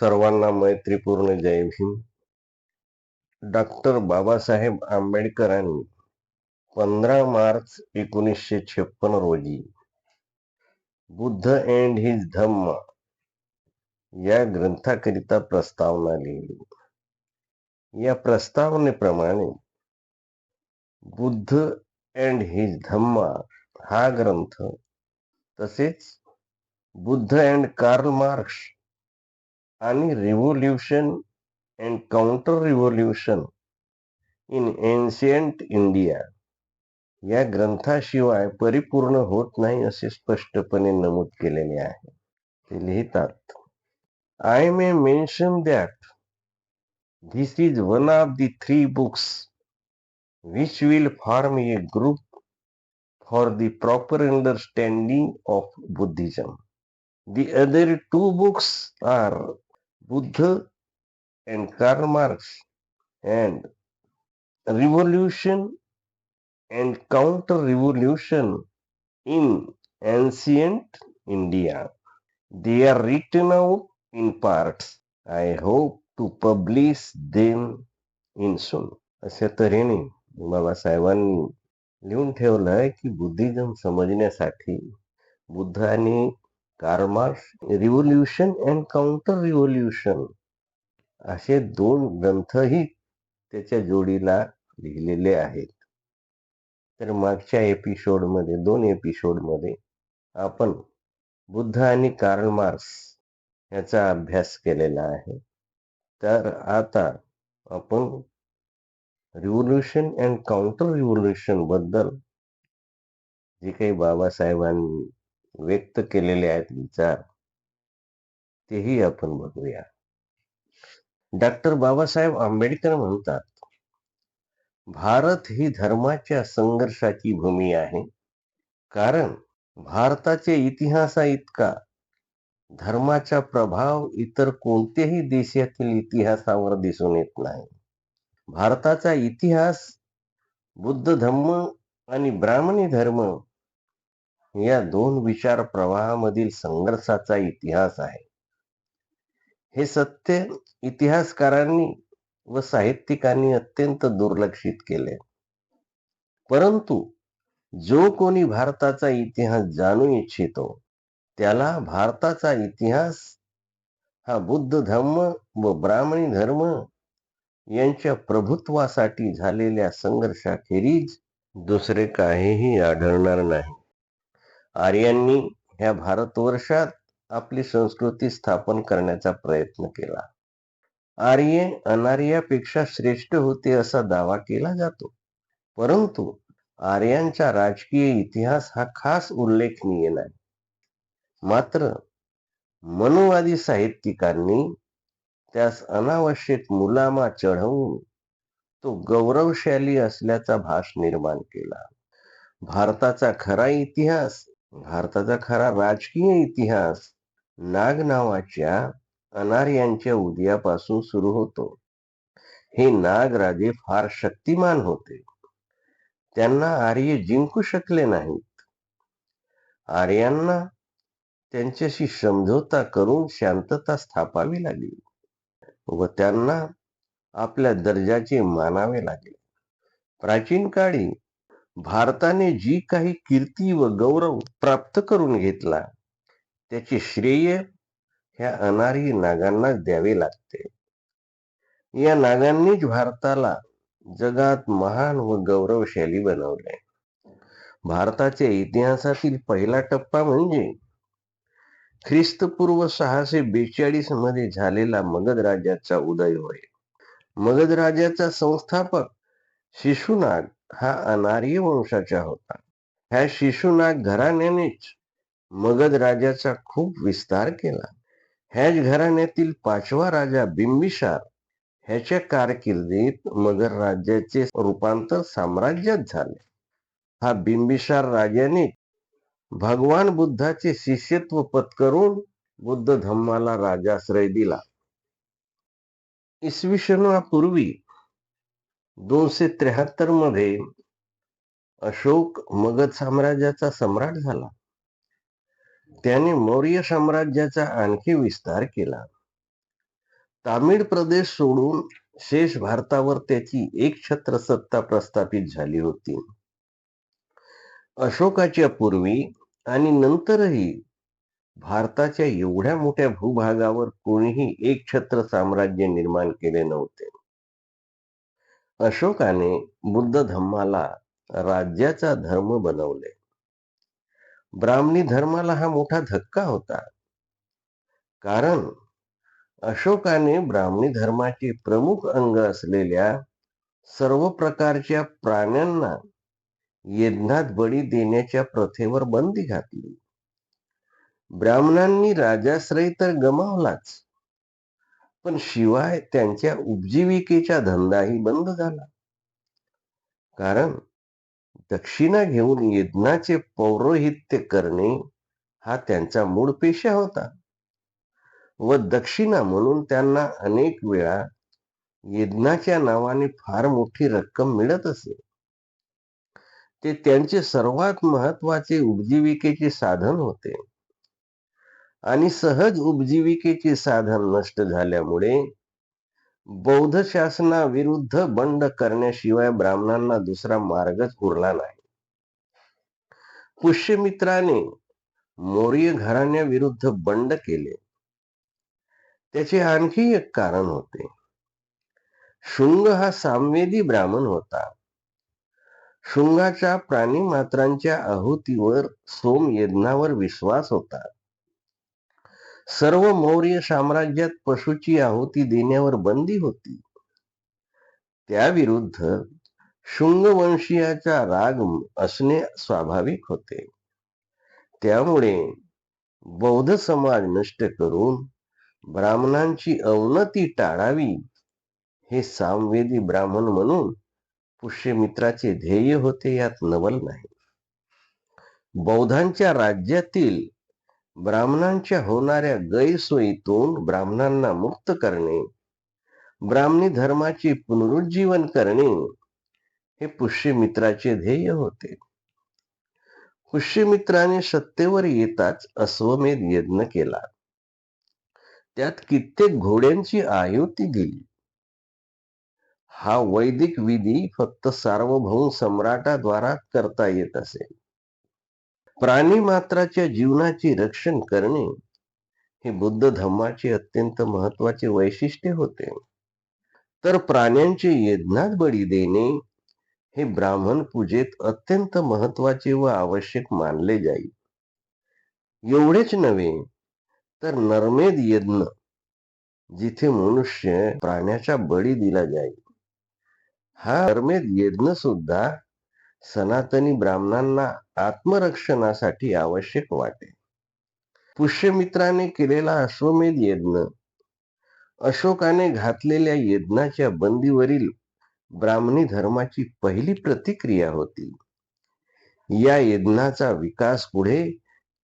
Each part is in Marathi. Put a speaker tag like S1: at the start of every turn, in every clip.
S1: सर्वांना मैत्रीपूर्ण जय भीम. डॉक्टर बाबासाहेब आंबेडकरांनी पंधरा मार्च एकोणीसशे छप्पन रोजी बुद्ध अँड हिज धम्म या ग्रंथाकरिता प्रस्तावना लिहिली. या प्रस्तावनेप्रमाणे बुद्ध अँड हिज धम्मा हा ग्रंथ तसेच बुद्ध अँड कार्ल मार्क्स आणि revolution and counter revolution in ancient India या ग्रंथाशिवाय परिपूर्ण होत नाही असे स्पष्टपणे नमूद केलेले आहे ते लिहितात I may mention that this is one of the three books which will form a group for the proper understanding of Buddhism The other two books are Buddha and Karl Marx and Revolution and Counter-Revolution in Ancient India. They are written out in parts. I hope to publish them in soon. अशा तऱ्हेने बाबासाहेबांनी लिहून ठेवलंय की बुद्धिझम समजण्यासाठी बुद्ध आणि Karl Marx revolution and counter revolution असे दोन ग्रंथही त्याच्या जोडीला लिहिलेले आहेत. तर मागच्या एपिसोडमध्ये दोन एपिसोडमध्ये आपण बुद्ध आणि कार्ल मार्क्स याचा अभ्यास केलेला आहे. तर आता आपण रिव्होल्युशन अँड काउंटर रिव्होल्युशनबद्दल जे काही बाबासाहेबांनी व्यक्त केलेले आहेत विचार तेही आपण बघूया. डॉक्टर बाबासाहेब आंबेडकर म्हणतात भारत ही धर्माच्या संघर्षाची भूमी आहे कारण भारताच्या इतिहासा इतका धर्माचा प्रभाव इतर कोणत्याही देशातील इतिहासावर दिसून येत नाही. भारताचा इतिहास बुद्ध धम्म आणि ब्राह्मणी धर्म या दोन विचार प्रवाहामधील संघर्षाचा इतिहास आहे. हे सत्य इतिहासकारांनी व साहित्यिकांनी अत्यंत दुर्लक्षित केले. परंतु जो कोणी भारताचा इतिहास जाणू इच्छितो त्याला भारताचा इतिहास हा बुद्ध धम्म व ब्राह्मणी धर्म यांच्या प्रभुत्वासाठी झालेल्या संघर्षाखेरीज दुसरे काहीही आढळणार नाही. आर्यांनी ह्या भारतवर्षात आपली संस्कृती स्थापन करण्याचा प्रयत्न केला. आर्य अनार्यापेक्षा श्रेष्ठ होते असा दावा केला जातो. परंतु आर्यांचा राजकीय इतिहास हा खास उल्लेखनीय नाही. मात्र मनोवादी साहित्यिकांनी त्यास अनावश्यक मुलामा चढवून तो गौरवशाली असल्याचा भास निर्माण केला. भारताचा खरा इतिहास भारताचा खरा राजकीय इतिहास नाग नावाच्या अनार्यांच्या उदयापासून सुरू होतो. हे नागराजे फार शक्तिमान होते. त्यांना आर्य जिंकू शकले नाहीत. आर्यांना त्यांच्याशी समझोता करून शांतता स्थापावी लागली व त्यांना आपल्या दर्जाचे मानावे लागले. प्राचीन काळी भारताने जी काही कीर्ती व गौरव प्राप्त करून घेतला त्याचे श्रेय ह्या अनारी नागांना द्यावे लागते. या नागांनीच भारताला जगात महान व गौरवशाली बनवले. भारताच्या इतिहासातील पहिला टप्पा म्हणजे ख्रिस्तपूर्व सहाशे बेचाळीसमध्ये झालेला मगध राज्याचा उदय होय. मगध राज्याचा संस्थापक शिशुनाग हा अनार्य वंशाचा होता. ह्या शिशुनाग घराण्यानेच मगध राजाचा खूप विस्तार केला. ह्याच घराण्यातील पाचवा राजा बिंबिसार ह्याच्या कारकिर्दीत मगध राज्याचे रूपांतर साम्राज्यात झाले. हा बिंबिसार राजाने भगवान बुद्धाचे शिष्यत्व पत्करून बुद्ध धम्माला राजाश्रय दिला. इसवी सनापूर्वी दोनशे त्र्याहत्तरमध्ये अशोक मगध साम्राज्याचा सम्राट झाला. त्याने मौर्य साम्राज्याचा आणखी विस्तार केला. तामिळ प्रदेश सोडून शेष भारतावर त्याची एक छत्र सत्ता प्रस्थापित झाली होती. अशोकाच्या पूर्वी आणि नंतरही भारताच्या एवढ्या मोठ्या भूभागावर कोणीही एक छत्र साम्राज्य निर्माण केले नव्हते. अशोकाने बुद्ध धम्माला राज्याचा धर्म बनवले. ब्राह्मणी धर्माला हा मोठा धक्का होता. कारण अशोकाने ब्राह्मणी धर्माचे प्रमुख अंग असलेल्या सर्व प्रकारच्या प्राण्यांना यज्ञात बळी देण्याच्या प्रथेवर बंदी घातली. ब्राह्मणांनी राजाश्रय तर गमावलाच. पण शिवाय त्यांच्या उपजीविकेचा धंदाही बंद झाला. कारण दक्षिणा घेऊन यज्ञाचे पौरोहित्य करणे हा त्यांचा मूळ पेशा होता. व दक्षिणा म्हणून त्यांना अनेक वेळा यज्ञाच्या नावाने फार मोठी रक्कम मिळत असे. ते त्यांचे सर्वात महत्त्वाचे उपजीविकेचे साधन होते. आणि सहज उपजीविकेचे साधन नष्ट झाल्यामुळे बौद्ध शासनाविरुद्ध बंड करण्याशिवाय ब्राह्मणांना दुसरा मार्गच उरला नाही. पुष्यमित्राने मौर्य घराण्याविरुद्ध बंड केले. त्याचे आणखी एक कारण होते. शुंग हा सामवेदी ब्राह्मण होता. शुंगाच्या प्राणी मात्रांच्या आहुतीवर सोम यज्ञावर विश्वास होता. सर्व मौर्य साम्राज्यात पशुची आहुती देण्यावर बंदी होती. त्याविरुद्ध शुंगवंशीयाचा राग असणे स्वाभाविक होते. त्यामुळे बौद्ध समाज नष्ट करून ब्राह्मणांची अवनती टाळावी हे सामवेदी ब्राह्मण म्हणून पुष्यमित्राचे ध्येय होते यात नवल नाही. बौद्धांच्या राज्यातील ब्राह्मणांच्या होणाऱ्या गैरसोयीतून ब्राह्मणांना मुक्त करणे ब्राह्मणी धर्माची पुनरुज्जीवन करणे हे पुष्यमित्राचे ध्येय होते. पुष्यमित्राने सत्तेवर येताच अश्वमेध यज्ञ केला. त्यात कित्येक घोड्यांची आयुती दिली. हा वैदिक विधी फक्त सार्वभौम सम्राटाद्वारा करता येत असेल प्राणी मात्राच्या जीवनाचे रक्षण करणे हे बुद्ध धम्माचे अत्यंत महत्त्वाचे वैशिष्ट्य होते. तर प्राण्यांचे यज्ञात बळी देणे हे ब्राह्मण पूजेत अत्यंत महत्त्वाचे व आवश्यक मानले जाईल एवढेच नव्हे तर नर्मेद यज्ञ जिथे मनुष्य प्राण्याचा बळी दिला जाईल हा नर्मेद यज्ञ सुद्धा सनातनी ब्राह्मणांना आत्मरक्षणासाठी आवश्यक वाटे. पुष्यमित्राने केलेला अश्वमेध यज्ञ अशोकाने घातलेल्या यज्ञाच्या बंदीवरील ब्राह्मणी धर्माची पहिली प्रतिक्रिया होती. या यज्ञाचा विकास पुढे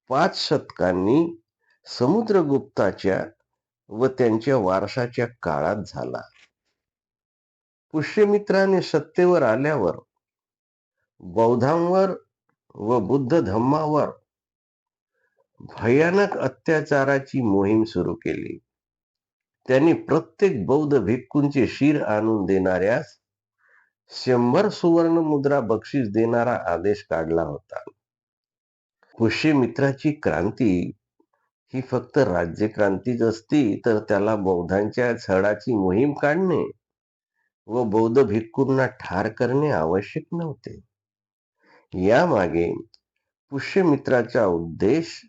S1: पाच शतकांनी समुद्रगुप्ताच्या व त्यांच्या वारसाच्या काळात झाला. पुष्यमित्राने सत्तेवर आल्यावर बौद्धांवर व बुद्ध धम्मावर भयानक अत्याचाराची मोहीम सुरू केली. त्यांनी प्रत्येक बौद्ध भिक्खूंचे शिर आणून देणाऱ्यास शंभर सुवर्ण मुद्रा बक्षीस देणारा आदेश काढला होता. पुष्यमित्राची क्रांती ही फक्त राज्यक्रांतीच असती तर त्याला बौद्धांच्या छळाची मोहीम काढणे व बौद्ध भिक्खूंना ठार करणे आवश्यक नव्हते. यामागे पुष्यमित्राचा उद्देश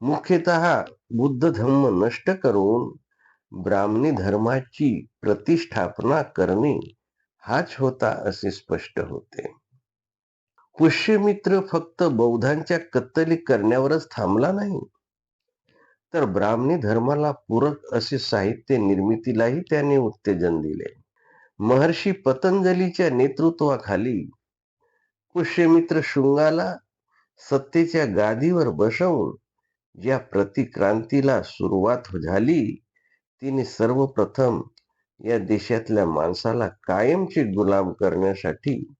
S1: मुख्यतः बुद्ध धम्म नष्ट करून ब्राह्मणी धर्माची प्रतिष्ठापना करणे हाच होता असे स्पष्ट होते. पुष्यमित्र फक्त बौद्धांच्या कत्तली करण्यावरच थांबला नाही तर ब्राह्मणी धर्माला पूरक असे साहित्य निर्मितीलाही त्याने उत्तेजन दिले. महर्षी पतंजलीच्या नेतृत्वाखाली पुष्यमित्र शृंगाला सत्तेच्या गादीवर बसवून ज्या प्रतिक्रांतीला सुरुवात झाली तिने सर्वप्रथम या देशातल्या माणसाला कायमचे गुलाम करण्यासाठी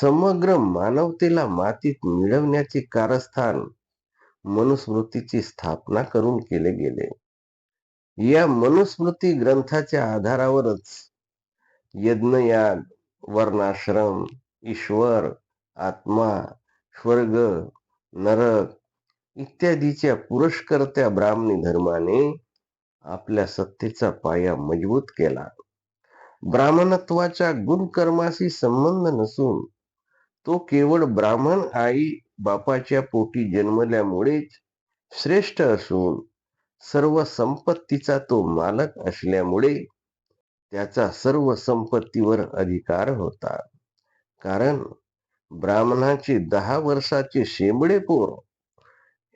S1: समग्र मानवतेला मातीत मिळवण्याचे कारस्थान मनुस्मृतीची स्थापना करून केले गेले. या मनुस्मृती ग्रंथाच्या आधारावरच यज्ञयाग वर्णाश्रम ईश्वर आत्मा स्वर्ग नरक इत्यादीच्या पुरस्कर्त्या ब्राह्मणी धर्माने आपल्या सत्तेचा पाया मजबूत केला. ब्राह्मणत्वाच्या गुणकर्माशी संबंध नसून तो केवळ ब्राह्मण आई बापाच्या पोटी जन्मल्यामुळेच श्रेष्ठ असून सर्व संपत्तीचा तो मालक असल्यामुळे त्याचा सर्व संपत्तीवर अधिकार होता. कारण ब्राह्मणाचे दहा वर्षाचे शेंबडे पोर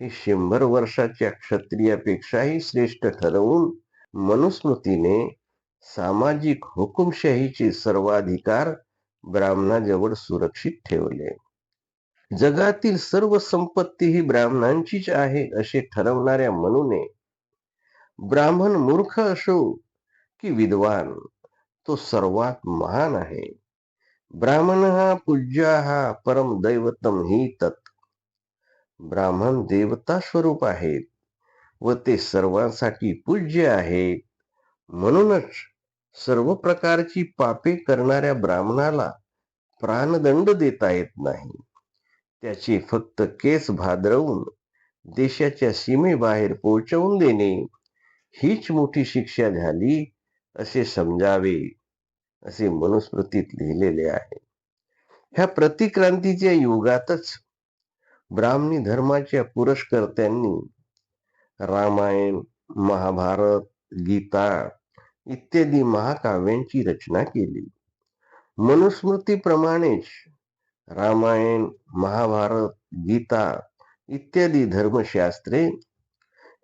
S1: हे शंभर वर्षाच्या क्षत्रियापेक्षाही श्रेष्ठ ठरवून मनुस्मृतीने सामाजिक हुकुमशाहीचे सर्वाधिकार ब्राह्मणाजवळ सुरक्षित ठेवले. जगातील सर्व संपत्ती ही ब्राह्मणांचीच आहे असे ठरवणाऱ्या मनुने ब्राह्मण मूर्ख असो की विद्वान तो सर्वात महान आहे. ब्राह्मण हा पूज्या हा परम दैवतम ही तत्। ब्राह्मण देवता स्वरूप आहेत व ते सर्वांसाठी पूज्य आहेत। म्हणूनच सर्व प्रकारची पापे करणाऱ्या ब्राह्मणाला प्राणदंड देता येत नाही। त्याचे फक्त केस भाद्रवून देशाच्या सीमेबाहेर पोहोचवून देणे हीच मोठी शिक्षा झाली असे समजावे। असे मनुस्मृतीत लिहिलेले आहे. ह्या प्रतिक्रांतीच्या युगातच ब्राह्मणी धर्माच्या पुरस्कर्त्यांनी रामायण महाभारत गीता इत्यादी महाकाव्यांची रचना केली. मनुस्मृतीप्रमाणेच रामायण महाभारत गीता इत्यादी धर्मशास्त्रे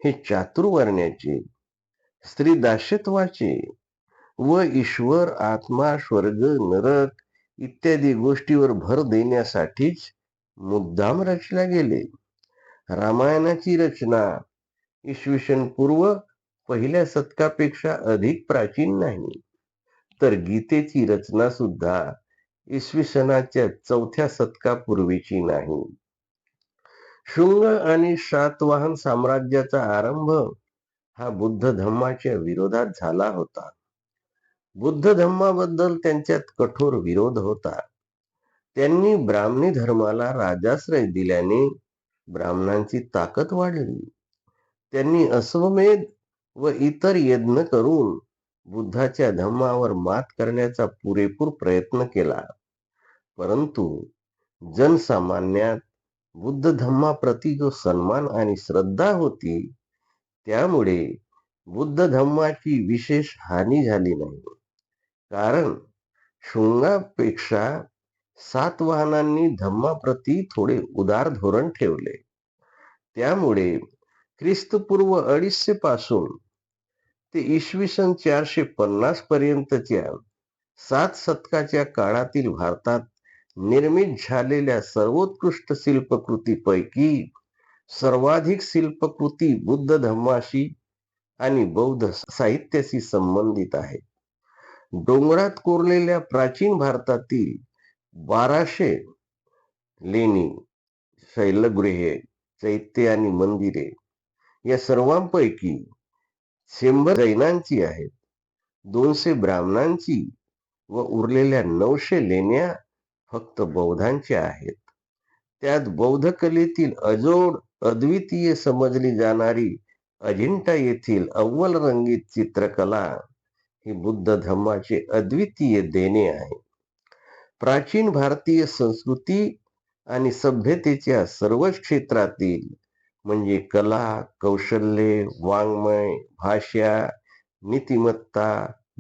S1: हे चातुर्वर्ण्याचे स्त्री दास्यत्वाचे व ईश्वर आत्मा स्वर्ग नरक इत्यादी गोष्टीवर भर देण्यासाठीच मुद्दाम रचल्या गेले. रामायणाची रचना इसवी पूर्व पहिल्या शतकापेक्षा अधिक प्राचीन नाही. तर गीतेची रचना सुद्धा इसवीसनाच्या चौथ्या शतकापूर्वीची नाही. शुंग आणि सातवाहन साम्राज्याचा आरंभ हा बुद्ध धम्माच्या विरोधात झाला होता. बुद्ध धम्माबद्दल त्यांच्यात कठोर विरोध होता. त्यांनी ब्राह्मणी धर्माला राजाश्रय दिल्याने ब्राह्मणांची ताकद वाढली. त्यांनी अश्वमेध व इतर यज्ञ करून बुद्धाच्या धम्मावर मात करण्याचा पुरेपूर प्रयत्न केला. परंतु जनसामान्यात बुद्ध धम्माप्रती जो सन्मान आणि श्रद्धा होती त्यामुळे बुद्ध धम्माची विशेष हानी झाली नाही. कारण शृंगापेक्षा सातवाहनांनी धम्माप्रती थोडे उदार धोरण ठेवले. त्यामुळे ख्रिस्तपूर्व अडीचशे पासून ते इसवी सन चारशे पन्नास पर्यंतच्या सात शतकाच्या काळातील भारतात निर्मित झालेल्या सर्वोत्कृष्ट शिल्पकृतीपैकी सर्वाधिक शिल्पकृती बुद्ध धम्माशी आणि बौद्ध साहित्याशी संबंधित आहे. डोंगरात कोरलेल्या प्राचीन भारतातील बाराशे लेणी शैलगृहे चैत्य आणि मंदिरे या सर्वांपैकी शंभर जैनांची आहेत. दोनशे ब्राह्मणांची व उरलेल्या नऊशे लेण्या फक्त बौद्धांच्या आहेत. त्यात बौद्ध कलेतील अजोड अद्वितीय समजली जाणारी अजिंठा येथील अव्वल रंगीत चित्रकला ही बुद्ध धम्माचे अद्वितीय देणे आहे. प्राचीन भारतीय संस्कृती आणि सभ्यतेच्या सर्वच क्षेत्रातील म्हणजे कला कौशल्ये वाङ्मय भाषा नीतिमत्ता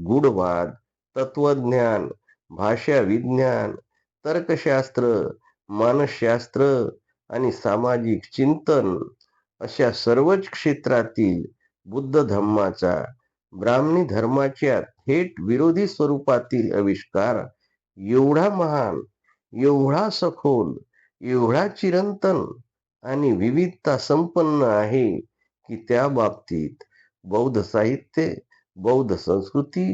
S1: गुढवाद तत्वज्ञान भाषा विज्ञान तर्कशास्त्र मानसशास्त्र आणि सामाजिक चिंतन अशा सर्वच क्षेत्रातील बुद्ध धम्माचा ब्राह्मणी धर्माच्या थेट विरोधी स्वरूपातील आविष्कार एवढा महान एवढा सखोल एवढा चिरंतन आणि विविधता संपन्न आहे की त्या बाबतीत बौद्ध साहित्य बौद्ध संस्कृती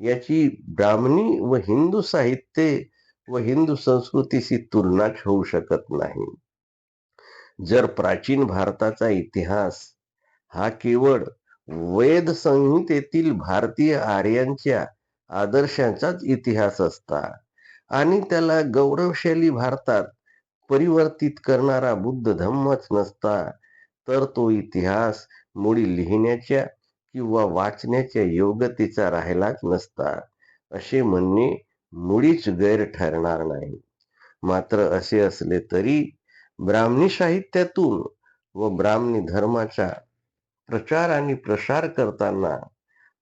S1: याची ब्राह्मणी व हिंदू साहित्य व हिंदू संस्कृतीशी तुलनाच होऊ शकत नाही. जर प्राचीन भारताचा इतिहास हा केवळ वेद संहितेतील भारतीय आर्यांच्या आदर्शांचाच इतिहास असता आणि त्याला गौरवशाली भारतात परिवर्तित करणारा बुद्ध धम्मच नसता तर तो इतिहास मुळी लिहिण्याच्या किंवा वाचण्याच्या योग्यतेचा राहिलाच नसता असे म्हणणे मुळीच गैर ठरणार नाही. मात्र असे असले तरी ब्राह्मणी साहित्यातून व ब्राह्मणी धर्माच्या प्रचार आणि प्रसार करताना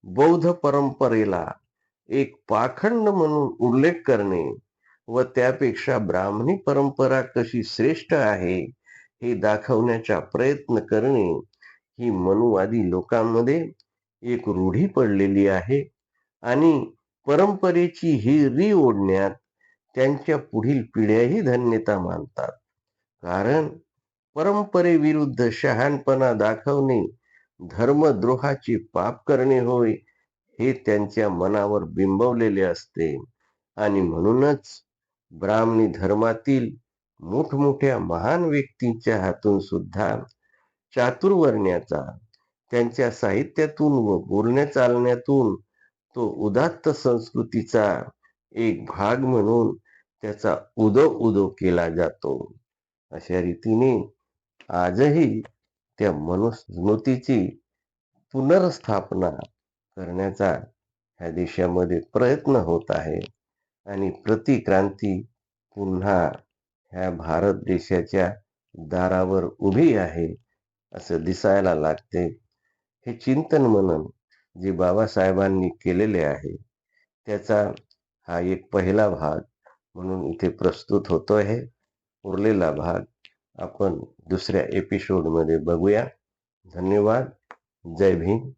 S1: बौद्ध परंपरेला एक पाखंड म्हणून उल्लेख करणे व त्यापेक्षा ब्राह्मणी परंपरा कशी श्रेष्ठ आहे हे दाखवण्याचा प्रयत्न करणे ही मनुवादी लोकांमध्ये एक रूढी पडलेली आहे आणि परंपरेची ही री ओढण्यात त्यांच्या पुढील पिढ्याही धन्यता मानतात. कारण परंपरेविरुद्ध शहाणपणा दाखवणे धर्मद्रोहाची पाप करणे होय हे त्यांच्या मनावर बिंबवलेले असते. आणि म्हणूनच ब्राह्मणी धर्मातील मोठमोठ्या महान व्यक्तींच्या हातून सुद्धा चातुर्वर्ण्याचा त्यांच्या साहित्यातून व बोलण्या चालण्यातून तो उदात्त संस्कृतीचा एक भाग म्हणून त्याचा उदो उदो केला जातो. अशा रीतीने आजही त्या मनुस्मृतीची पुनर्स्थापना करण्याचा ह्या देशामध्ये प्रयत्न होत आहे. आणि प्रतिक्रांती पुन्हा ह्या भारत देशाच्या दारावर उभी आहे असं दिसायला लागते. हे चिंतन मनन जे बाबासाहेबांनी केलेले आहे त्याचा हा एक पहिला भाग म्हणून इथे प्रस्तुत होतो आहे उरलेला भाग आपण दुसऱ्या एपिसोडमध्ये बघूया. धन्यवाद. जय भीम.